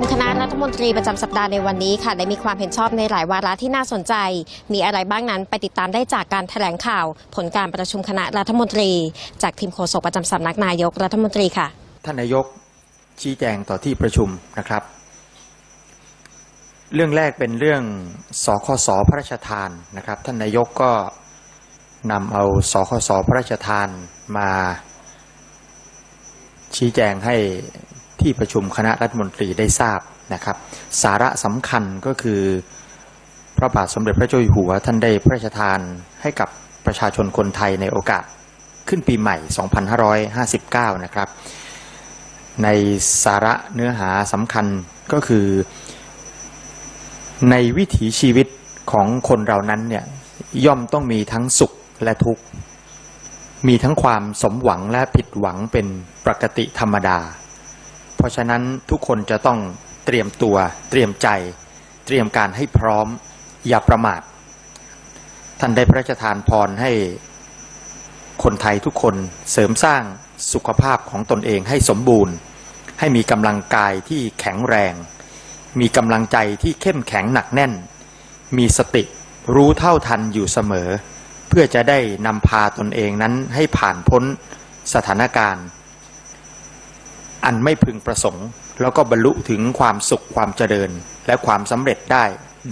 มคณะรัฐมนตรีประจำสัปดาห์ในวันนี้ค่ะ ได้มีความเห็นชอบในหลายวาระที่น่าสนใจ มีอะไรบ้างนั้นไปติดตามได้จากการแถลงข่าว ผลการประชุมคณะรัฐมนตรี จากทีมโฆษกประจำสำนักนายกรัฐมนตรีค่ะ ท่านนายกชี้แจงต่อที่ประชุมนะครับ เรื่องแรกเป็นเรื่องสคสพระราชทานนะครับ ท่านนายกก็นำเอาสคสพระราชทานมาชี้แจงให้ ที่ประชุมคณะรัฐมนตรีได้ทราบนะครับ สาระสำคัญก็คือพระบาทสมเด็จพระเจ้าอยู่หัวท่านได้พระราชทานให้กับประชาชนคนไทยในโอกาสขึ้นปีใหม่ 2559 นะครับ ในสาระเนื้อหาสำคัญก็คือ ในวิถีชีวิตของคนเรานั้นเนี่ยย่อมต้องมีทั้งสุขและทุกข์ มีทั้งความสมหวังและผิดหวังเป็นปกติธรรมดา เพราะฉะนั้นทุกคนจะต้องเตรียมตัว เตรียมใจ เตรียมการให้พร้อม อย่าประมาท ท่านได้พระราชทานพรให้คนไทยทุกคนเสริมสร้างสุขภาพของตนเองให้สมบูรณ์ ให้มีกำลังกายที่แข็งแรง มีกำลังใจที่เข้มแข็งหนักแน่น มีสติรู้เท่าทันอยู่เสมอ เพื่อจะได้นำพาตนเองนั้นให้ผ่านพ้นสถานการณ์ อันไม่พึงประสงค์ แล้วก็บรรลุถึงความสุขความเจริญ และความสำเร็จได้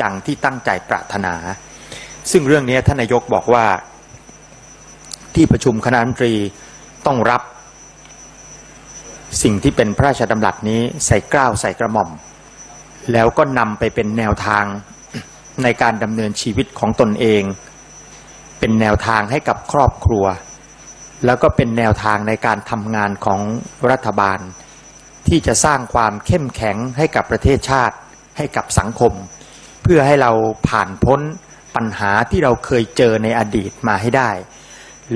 ดังที่ตั้งใจปรารถนา ซึ่งเรื่องนี้ท่านนายกบอกว่า ที่ประชุมคณะรัฐมนตรีต้องรับ สิ่งที่เป็นพระราชดำรัสนี้ใส่กล้าวใส่กระหม่อม แล้วก็นำไปเป็นแนวทางในการดำเนินชีวิตของตนเอง เป็นแนวทางให้กับครอบครัว แล้วก็เป็นแนวทางในการทำงานของรัฐบาล ที่จะสร้างความเข้มแข็งให้กับประเทศชาติให้กับสังคม เพื่อให้เราผ่านพ้นปัญหาที่เราเคยเจอในอดีตมาให้ได้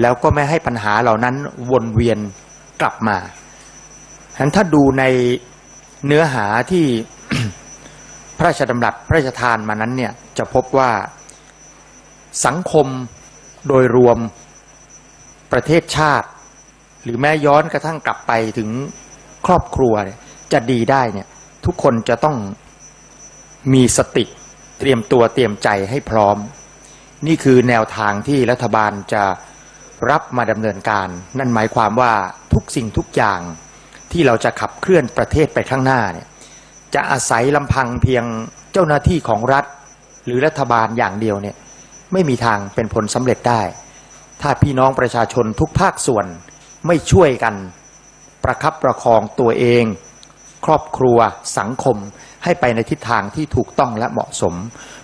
แล้วก็ไม่ให้ปัญหาเหล่านั้นวนเวียนกลับมาฉะนั้นถ้าดูในเนื้อหาที่พระราชดำรัสพระราชทานมานั้นเนี่ยจะพบว่าสังคมโดยรวม ประเทศชาติ หรือแม้ย้อนกระทั่งกลับไปถึงครอบครัวจะดีได้เนี่ย ทุกคนจะต้องมีสติเตรียมตัวเตรียมใจให้พร้อม นี่คือแนวทางที่รัฐบาลจะรับมาดำเนินการ นั่นหมายความว่าทุกสิ่งทุกอย่างที่เราจะขับเคลื่อนประเทศไปข้างหน้าเนี่ยจะอาศัยลำพังเพียงเจ้าหน้าที่ของรัฐ หรือรัฐบาลอย่างเดียวเนี่ยไม่มีทางเป็นผลสำเร็จได้ ถ้าพี่น้องประชาชนทุกภาคส่วนไม่ช่วยกัน ประคับประคองตัวเอง ครอบครัวสังคมให้ไปในทิศทางที่ถูกต้องและเหมาะสม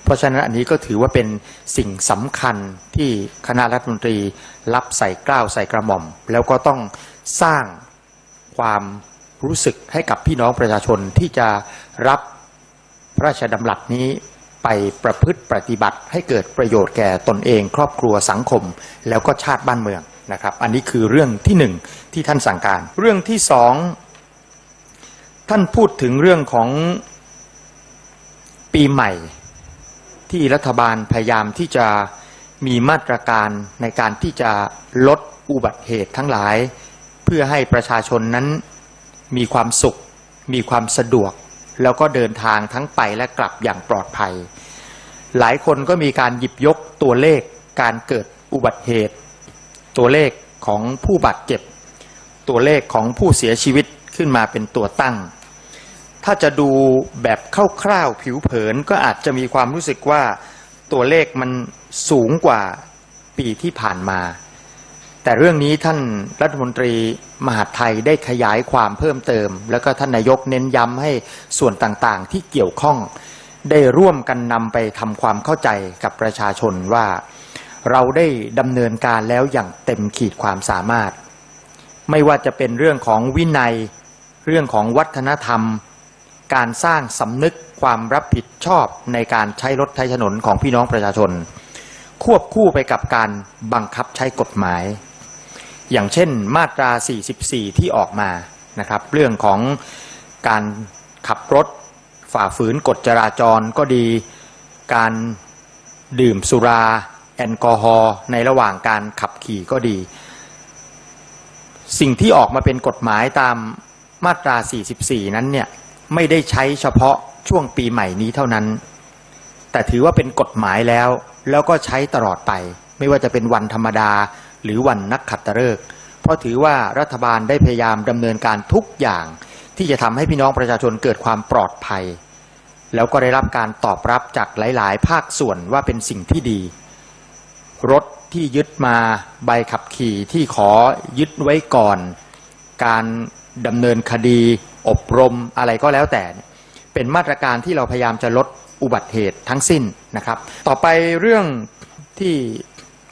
เพราะฉะนั้นอันนี้ก็ถือว่าเป็นสิ่งสำคัญที่คณะรัฐมนตรีรับใส่กล้าวใส่กระหม่อม แล้วก็ต้องสร้างความรู้สึกให้กับพี่น้องประชาชนที่จะรับพระราชดำรัสนี้ ไปประพฤติปฏิบัติให้เกิดประโยชน์แก่ตนเอง ครอบครัวสังคม แล้วก็ชาติบ้านเมืองนะครับ อันนี้คือเรื่องที่หนึ่งที่ท่านสั่งการ เรื่องที่สองท่านพูดถึงเรื่องของปีใหม่ที่รัฐบาลพยายามที่จะมีมาตรการในการที่จะลดอุบัติเหตุทั้งหลาย เพื่อให้ประชาชนนั้นมีความสุข มีความสะดวก แล้วก็เดินทางทั้งไปและกลับอย่างปลอดภัย หลายคนก็มีการหยิบยกตัวเลขการเกิดอุบัติเหตุ ตัวเลขของผู้บาดเจ็บ ตัวเลขของผู้เสียชีวิตขึ้นมาเป็นตัวตั้ง ถ้าจะดูแบบคร่าวๆผิวเผินก็อาจจะมีความรู้สึกว่าตัวเลขมันสูงกว่าปีที่ผ่านมา แต่เรื่องนี้ท่านรัฐมนตรีมหาดไทยได้ขยายความเพิ่มเติม แล้วก็ท่านนายกเน้นย้ำให้ส่วนต่างๆ ที่เกี่ยวข้อง ได้ร่วมกันนำไปทำความเข้าใจกับประชาชนว่า เราได้ดำเนินการแล้วอย่างเต็มขีดความสามารถ ไม่ว่าจะเป็นเรื่องของวินัย เรื่องของวัฒนธรรม การสร้างสำนึกความรับผิดชอบในการใช้รถใช้ถนนของพี่น้องประชาชน ควบคู่ไปกับการบังคับใช้กฎหมาย อย่างเช่นมาตรา 44 ที่ออกมานะครับ เรื่องของการขับรถ ฝ่าฝืนกฎจราจรก็ดี การดื่มสุราแอลกอฮอล์ในระหว่างการขับขี่ก็ดี สิ่งที่ออกมาเป็นกฎหมายตามมาตรา 44 นั้นเนี่ยไม่ได้ใช้เฉพาะช่วงปีใหม่นี้เท่านั้น แต่ถือว่าเป็นกฎหมายแล้ว แล้วก็ใช้ตลอดไป ไม่ว่าจะเป็นวันธรรมดาหรือวันนักขัตฤกษ์เพราะถือว่ารัฐบาลได้พยายามดำเนินการทุกอย่าง ที่จะทำให้พี่น้องประชาชนเกิดความปลอดภัย แล้วก็ได้รับการตอบรับจากหลาย ๆ ภาคส่วนว่าเป็นสิ่งที่ดี รถที่ยึดมาใบขับขี่ที่ขอยึดไว้ก่อน การดำเนินคดี อบรมอะไรก็แล้วแต่เนี่ยเป็นมาตรการที่เราพยายามจะลดอุบัติเหตุทั้งสิ้นนะครับ ต่อไปเรื่องที่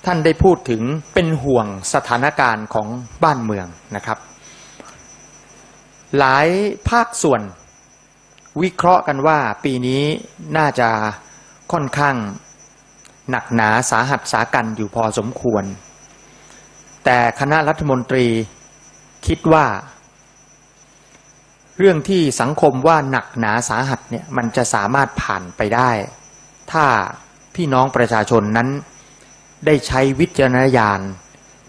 ท่านได้พูดถึงเป็นห่วงสถานการณ์ของบ้านเมืองนะครับ หลายภาคส่วน วิเคราะห์กันว่าปีนี้น่าจะค่อนข้างหนักหนาสาหัสสากันอยู่พอสมควร แต่คณะรัฐมนตรีคิดว่า เรื่องที่สังคมว่าหนักหนาสาหัสเนี่ยมันจะสามารถผ่านไปได้ ถ้าพี่น้องประชาชนนั้น ได้ใช้วิจารณญาณ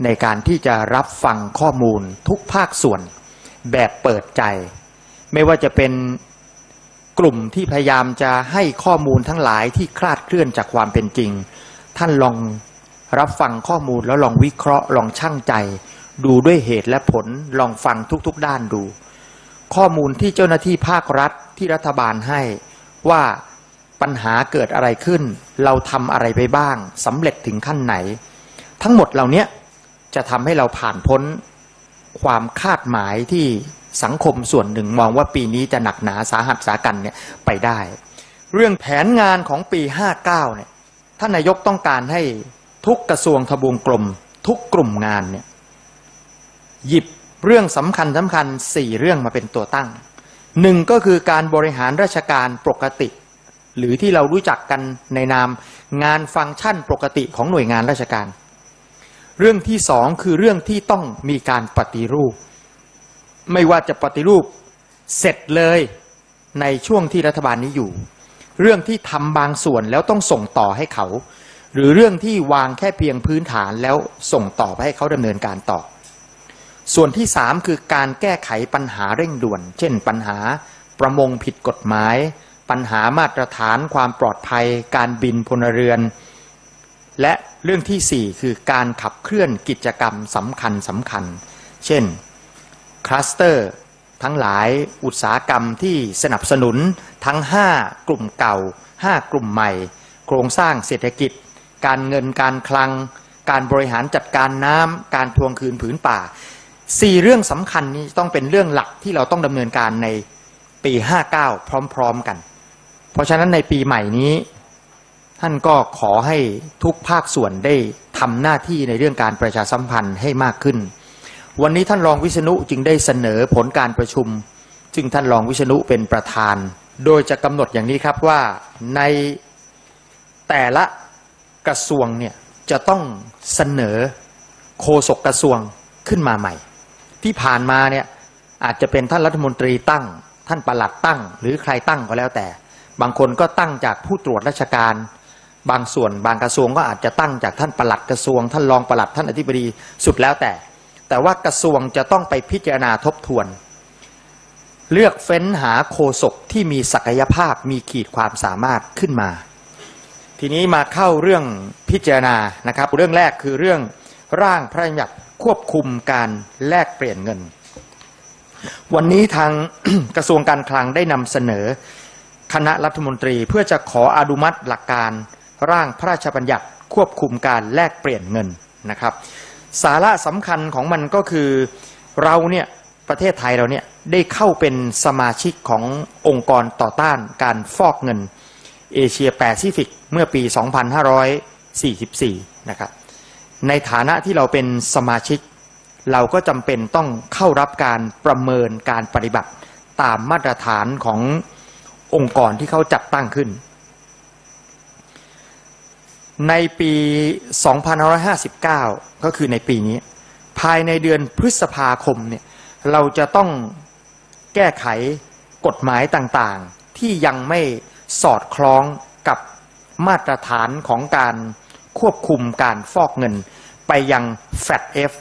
ในการที่จะรับฟังข้อมูลทุกภาคส่วน แบบเปิดใจ ไม่ว่าจะเป็นกลุ่มที่พยายามจะให้ข้อมูลทั้งหลายที่คลาดเคลื่อนจากความเป็นจริง ท่านลองรับฟังข้อมูลแล้วลองวิเคราะห์ลองชั่งใจ ดูด้วยเหตุและผลลองฟังทุกๆด้านดู ข้อมูลที่เจ้าหน้าที่ภาครัฐที่รัฐบาลให้ว่าปัญหาเกิดอะไรขึ้น เราทำอะไรไปบ้างสำเร็จถึงขั้นไหน ทั้งหมดเหล่านี้จะทำให้เราผ่านพ้น ความคาดหมายที่สังคมส่วนหนึ่งมองว่าปีนี้จะหนักหนาสาหัสสากันเนี่ยไปได้ เรื่องแผนงานของปี 59เนี่ยท่านนายกต้องการให้ทุกกระทรวงทบวงกลม ทุกกลุ่มงานเนี่ยหยิบเรื่องสำคัญสำคัญสี่เรื่องมาเป็นตัวตั้งหนึ่งก็คือการบริหารราชการปกติ หรือที่เรารู้จักกันในนามงานฟังก์ชันปกติของหน่วยงานราชการ เรื่องที่สองคือเรื่องที่ต้องมีการปฏิรูป ไม่ว่าจะปฏิรูปเสร็จเลยในช่วงที่รัฐบาลนี้อยู่ เรื่องที่ทำบางส่วนแล้วต้องส่งต่อให้เขา หรือเรื่องที่วางแค่เพียงพื้นฐานแล้วส่งต่อไปให้เขาดำเนินการต่อ ส่วนที่สามคือการแก้ไขปัญหาเร่งด่วน เช่น ปัญหาประมงผิดกฎหมาย ปัญหามาตรฐานความปลอดภัย การบินพลเรือน และเรื่องที่สี่คือการขับเคลื่อนกิจกรรมสำคัญสำคัญ เช่นคลัสเตอร์ทั้งหลายอุตสาหกรรมที่สนับสนุนทั้ง 5 กลุ่มเก่า 5 กลุ่มใหม่ โครงสร้างเศรษฐกิจ การเงินการคลัง การบริหารจัดการน้ำการทวงคืนผืนป่าสี่เรื่องสำคัญนี้ต้องเป็นเรื่องหลักที่เราต้องดำเนินการในปี 59 พร้อม ๆ กัน เพราะฉะนั้นในปีใหม่นี้ ท่านก็ขอให้ทุกภาคส่วนได้ทำหน้าที่ในเรื่องการประชาสัมพันธ์ให้มากขึ้น วันนี้ท่านรองวิษณุจึงได้เสนอผลการประชุม ซึ่งท่านรองวิษณุเป็นประธาน โดยจะกำหนดอย่างนี้ครับว่าในแต่ละกระทรวงเนี่ยจะต้องเสนอโฆษกกระทรวงขึ้นมาใหม่ ที่ผ่านมาเนี่ยอาจจะเป็นท่านรัฐมนตรีตั้ง ท่านประหลัดตั้ง หรือใครตั้งก็แล้วแต่ บางคนก็ตั้งจากผู้ตรวจราชการ บางส่วนบางกระทรวงก็อาจจะตั้งจากท่านปลัดกระทรวง ท่านรองปลัดท่านอธิบดีสุดแล้วแต่ แต่ว่ากระทรวงจะต้องไปพิจารณาทบทวน เลือกเฟ้นหาโฆษกที่มีศักยภาพมีขีดความสามารถขึ้นมา ทีนี้มาเข้าเรื่องพิจารณานะครับ เรื่องแรกคือเรื่องร่างพระราชบัญญัติควบคุมการแลกเปลี่ยนเงิน วันนี้ทางกระทรวงการคลังได้นำเสนอคณะรัฐมนตรีเพื่อจะขออนุมัติหลักการ ร่างพระราชบัญญัติควบคุมการแลกเปลี่ยนเงินนะครับ สาระสำคัญของมันก็คือเราเนี่ยประเทศไทยเราเนี่ยได้เข้าเป็นสมาชิกขององค์กรต่อต้านการฟอกเงินเอเชียแปซิฟิกเมื่อปี 2544 นะครับ ในฐานะที่เราเป็นสมาชิก เราก็จำเป็นต้องเข้ารับการประเมินการปฏิบัติตามมาตรฐานขององค์กรที่เขาจัดตั้งขึ้น ในปี 2559 ก็คือในปีนี้ ภายในเดือนพฤษภาคมเนี่ยเราจะต้องแก้ไขกฎหมายต่างๆ ที่ยังไม่สอดคล้องกับมาตรฐานของการควบคุมการฟอกเงิน ไปยัง FATF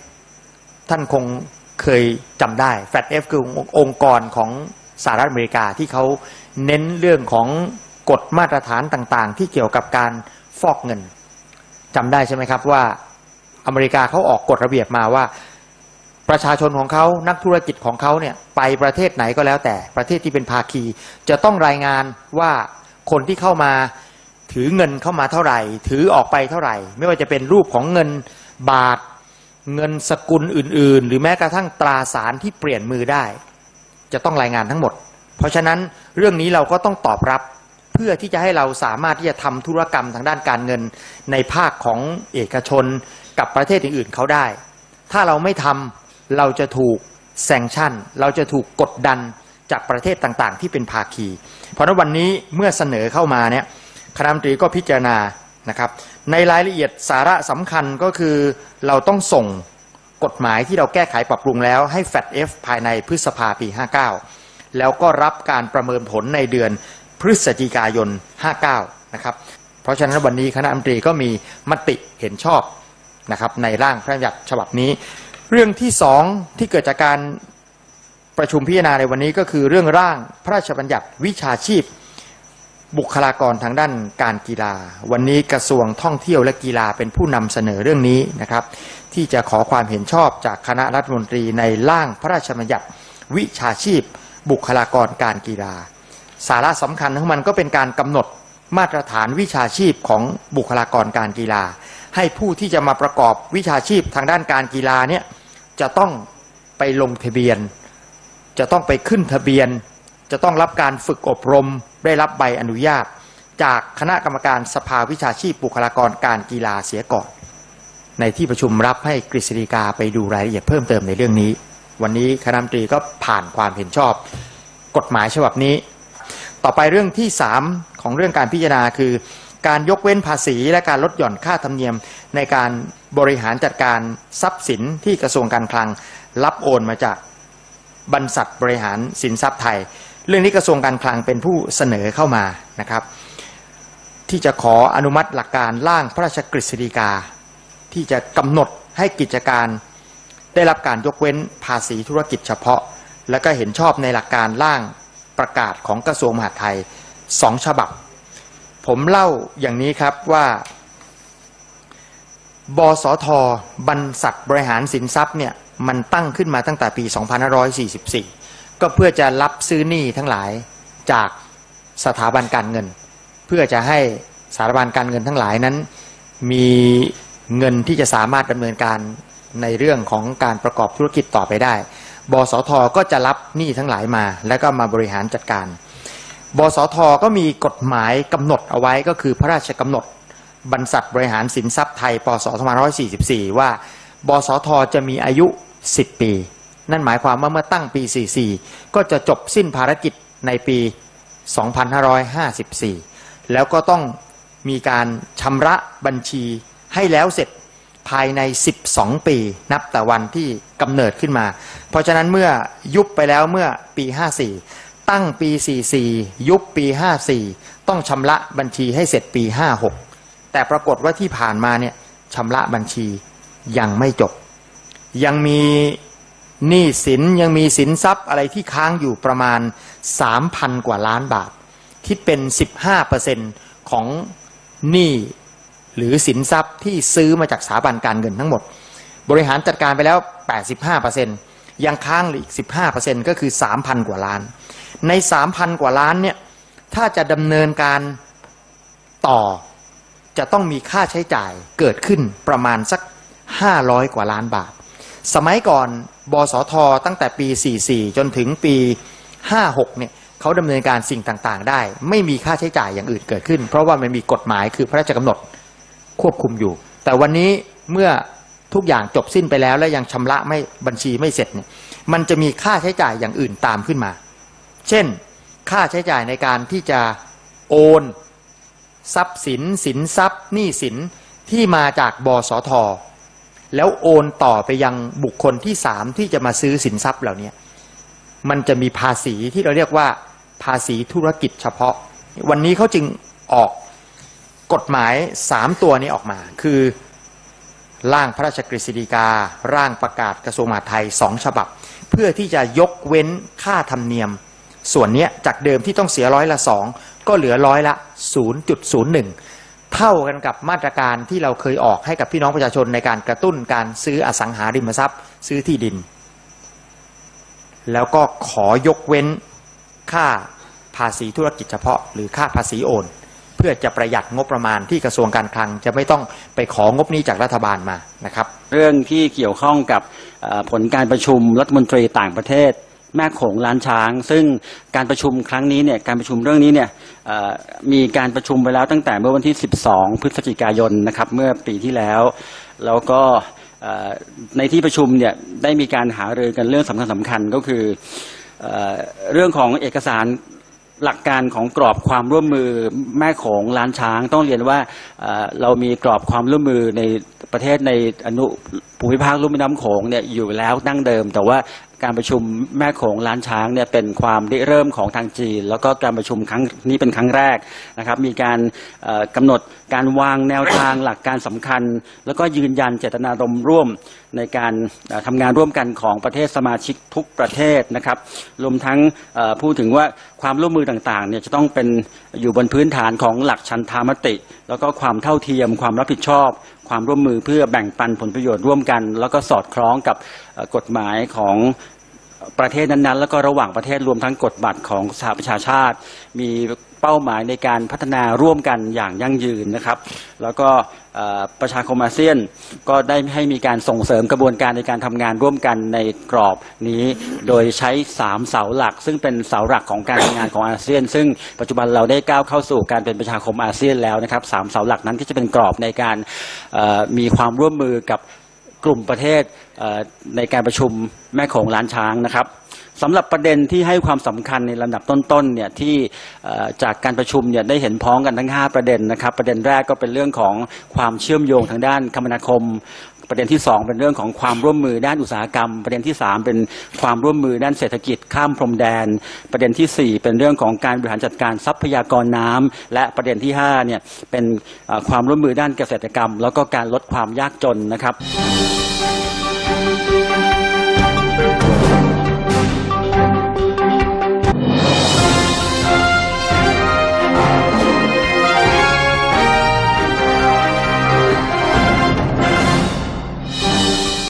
ท่านคงเคยจำได้ FATF คือองค์กรของสหรัฐอเมริกาที่เขาเน้นเรื่องของกฎมาตรฐานต่างๆ ที่เกี่ยวกับการ ฟอกเงินจำได้ใช่ไหมครับว่าอเมริกาเขาออกกฎระเบียบมาว่า ประชาชนของเขานักธุรกิจของเขาเนี่ยไปประเทศไหนก็แล้วแต่ประเทศที่เป็นภาคี จะต้องรายงานว่าคนที่เข้ามาถือเงินเข้ามาเท่าไหร่ ถือออกไปเท่าไหร่ ไม่ว่าจะเป็นรูปของเงินบาท เงินสกุลอื่น ๆ หรือแม้กระทั่งตราสารที่เปลี่ยนมือได้ จะต้องรายงานทั้งหมด เพราะฉะนั้นเรื่องนี้เราก็ต้องตอบรับ เพื่อที่จะให้เราสามารถที่จะทำธุรกรรมทางด้านการเงิน ในภาคของเอกชนกับประเทศอื่นๆเขาได้ ถ้าเราไม่ทำเราจะถูกแซงชั่น เราจะถูกกดดันจากประเทศต่างๆ ที่เป็นภาคี เพราะฉะนั้นวันนี้เมื่อเสนอเข้ามาเนี่ยคณะรัฐมนตรีก็พิจารณานะครับ ในรายละเอียดสาระสำคัญก็คือเราต้องส่งกฎหมายที่เราแก้ไขปรับปรุงแล้วให้ FATF ภายในพฤษภาปี 59 แล้วก็รับการประเมินผลในเดือน พฤศจิกายน 59 นะครับ เพราะฉะนั้นวันนี้คณะรัฐมนตรีก็มีมติเห็นชอบนะครับในร่างพระราชบัญญัติฉบับนี้ เรื่องที่สองที่เกิดจากการประชุมพิจารณาในวันนี้ก็คือเรื่องร่างพระราชบัญญัติวิชาชีพ บุคลากรทางด้านการกีฬา วันนี้กระทรวงท่องเที่ยวและกีฬาเป็นผู้นำเสนอเรื่องนี้นะครับ ที่จะขอความเห็นชอบจากคณะรัฐมนตรีในร่างพระราชบัญญัติวิชาชีพ บุคลากรการกีฬา สาระสำคัญของมันก็เป็นการกำหนดมาตรฐานวิชาชีพของบุคลากรการกีฬา ให้ผู้ที่จะมาประกอบวิชาชีพทางด้านการกีฬาเนี่ยจะต้องไปลงทะเบียน จะต้องไปขึ้นทะเบียน จะต้องรับการฝึกอบรม ได้รับใบอนุญาต จากคณะกรรมการสภาวิชาชีพบุคลากรการกีฬาเสียก่อน ในที่ประชุมรับให้กฤษฎีกาไปดูรายละเอียดเพิ่มเติมในเรื่องนี้ วันนี้คณะรัฐมนตรีก็ผ่านความเห็นชอบ กฎหมายฉบับนี้ ต่อไปเรื่องที่ 3 ของเรื่องการพิจารณาคือ การยกเว้นภาษีและการลดหย่อนค่าธรรมเนียม ในการบริหารจัดการทรัพย์สินที่กระทรวงการคลัง รับโอนมาจากบรรษัทบริหารสินทรัพย์ไทย เรื่องนี้กระทรวงการคลังเป็นผู้เสนอเข้ามานะครับ ที่จะขออนุมัติหลักการร่างพระราชกฤษฎีกา ที่จะกำหนดให้กิจการได้รับการยกเว้นภาษีธุรกิจเฉพาะ และก็เห็นชอบในหลักการร่าง ประกาศของกระทรวงมหาดไทยสองฉบับ ผมเล่าอย่างนี้ครับว่า บสทบรรษัทบริหารสินทรัพย์เนี่ยมันตั้งขึ้นมาตั้งแต่ปี 2544 ก็เพื่อจะรับซื้อหนี้ทั้งหลายจากสถาบันการเงิน เพื่อจะให้สถาบันการเงินทั้งหลายนั้น มีเงินที่จะสามารถดำเนินการในเรื่องของการประกอบธุรกิจต่อไปได้ บสทก็จะรับหนี้ทั้งหลายมา แล้วก็มาบริหารจัดการ บสทก็มีกฎหมายกำหนดเอาไว้ก็คือพระราชกำหนดบรรษัทบริหารสินทรัพย์ไทยปศ2544 ว่า บสทจะมีอายุ 10 ปี นั่นหมายความว่าเมื่อตั้งปี 44 ก็จะจบสิ้นภารกิจในปี 2554 แล้วก็ต้องมีการชำระบัญชีให้แล้วเสร็จ ภายใน 12 ปี นับแต่วันที่กำเนิดขึ้นมา เพราะฉะนั้นเมื่อยุบไปแล้วเมื่อปี 54 ตั้งปี 44 ยุบปี 54 ต้องชำระบัญชีให้เสร็จปี 56 แต่ปรากฏว่าที่ผ่านมาเนี่ยชำระบัญชียังไม่จบ ยังมีหนี้สินยังมีสินทรัพย์อะไรที่ค้างอยู่ประมาณ 3,000 กว่าล้านบาท คิดเป็น 15%ของหนี้ หรือสินทรัพย์ที่ซื้อมาจากสถาบันการเงินทั้งหมด บริหารจัดการไปแล้ว 85%ยังค้างเหลืออีก 15%ก็คือ 3,000 กว่าล้าน ใน 3,000 กว่าล้านเนี่ยถ้าจะดำเนินการต่อจะต้องมีค่าใช้จ่ายเกิดขึ้นประมาณสัก 500 กว่าล้านบาท สมัยก่อนบสทตั้งแต่ปี 44 จนถึงปี 56 เนี่ยเขาดำเนินการสิ่งต่างๆ ได้ ไม่มีค่าใช้จ่ายอย่างอื่นเกิดขึ้น เพราะว่ามันมีกฎหมายคือพระราชกำหนด ควบคุมอยู่ แต่วันนี้เมื่อทุกอย่างจบสิ้นไปแล้ว และยังชำระไม่บัญชีไม่เสร็จเนี่ยมันจะมีค่าใช้จ่ายอย่างอื่นตามขึ้นมา เช่น ค่าใช้จ่ายในการที่จะโอนทรัพย์สินสินทรัพย์หนี้สินที่มาจากบสท แล้วโอนต่อไปยังบุคคลที่สามที่จะมาซื้อสินทรัพย์เหล่านี้มันจะมีภาษีที่เราเรียกว่าภาษีธุรกิจเฉพาะ วันนี้เขาจึงออก กฎหมายสามตัวนี้ออกมา คือร่างพระราชกฤษฎีการ่างประกาศกระทรวงมหาดไทยสองฉบับ เพื่อที่จะยกเว้นค่าธรรมเนียม ส่วนนี้จากเดิมที่ต้องเสียร้อยละสองก็เหลือร้อยละ 0.01 เท่ากันกับมาตรการที่เราเคยออกให้กับพี่น้องประชาชนในการกระตุ้นการซื้ออสังหาริมทรัพย์ ซื้อที่ดิน แล้วก็ขอยกเว้นค่าภาษีธุรกิจเฉพาะ หรือค่าภาษีโอน พื่อจะประหยัดงบประมาณที่กระทรวงการคลัง จะไม่ต้องไปของบนี้จากรัฐบาลมานะครับ เรื่องที่เกี่ยวข้องกับผลการประชุมรัฐมนตรีต่างประเทศ แม่โขงล้านช้าง ซึ่งการประชุมครั้งนี้เนี่ยการประชุมเรื่องนี้เนี่ยมีการประชุมไปแล้วตั้งแต่เมื่อวันที่ 12 พฤศจิกายนนะครับเมื่อปีที่แล้ว แล้วก็ในที่ประชุมเนี่ยได้มีการหารือกันเรื่องสำคัญสำคัญก็คือเรื่องของเอกสาร หลักการของกรอบความร่วมมือแม่ของล้านช้างต้องเรียนว่าเรามีกรอบความร่วมมือในประเทศในอนุภูมิภาคลุ่มแม่น้ำโขงเนี่ยอยู่แล้วตั้งเดิม แต่ว่า การประชุมแม่โขงล้านช้างเนี่ยเป็นความริเริ่มของทางจีน แล้วก็การประชุมครั้งนี้เป็นครั้งแรกนะครับมีการเอ่อกำหนดการวางแนวทางหลักการสำคัญ แล้วก็ยืนยันเจตนารมณ์ร่วมในการเอ่อทำงานร่วมกันของประเทศสมาชิกทุกประเทศนะครับรวมทั้งพูดถึงว่าความร่วมมือต่างๆเนี่ยจะต้องเป็นอยู่บนพื้นฐานของหลักชันธามติ แล้วก็ความเท่าเทียมความรับผิดชอบ ความร่วมมือเพื่อแบ่งปันผลประโยชน์ร่วมกัน แล้วก็สอดคล้องกับกฎหมายของ ประเทศนั้นๆ แล้วก็ระหว่างประเทศรวมทั้งกฎบัตรของสหประชาชาติ มีเป้าหมายในการพัฒนาร่วมกันอย่างยั่งยืนนะครับ แล้วก็ประชาคมอาเซียนก็ได้ให้มีการส่งเสริมกระบวนการในการทำงานร่วมกันในกรอบนี้ โดยใช้ 3 เสาหลัก ซึ่งเป็นเสาหลักของการทำงานของอาเซียน ซึ่งปัจจุบันเราได้ก้าวเข้าสู่การเป็นประชาคมอาเซียนแล้วนะครับสามเสาหลักนั้นก็จะเป็นกรอบในการมีความร่วมมือกับ กลุ่มประเทศในการประชุมแม่โขงล้านช้างนะครับสำหรับประเด็นที่ให้ความสำคัญในลำดับต้นๆเนี่ยที่จากการประชุมเนี่ยได้เห็นพ้องกันทั้ง 5 ประเด็นนะครับ ประเด็นแรกก็เป็นเรื่องของความเชื่อมโยงทางด้านคมนาคม ประเด็นที่ 2 เป็นเรื่องของความร่วมมือด้านอุตสาหกรรม ประเด็นที่ 3 เป็นความร่วมมือด้านเศรษฐกิจข้ามพรมแดน ประเด็นทีสี่4 เป็นเรื่องของการบริหารจัดการทรัพยากรน้ำและประเด็นที่5เนี่ยเป็นความร่วมมือด้านเกษตรกรรม แล้วก็การลดความยากจนนะครับ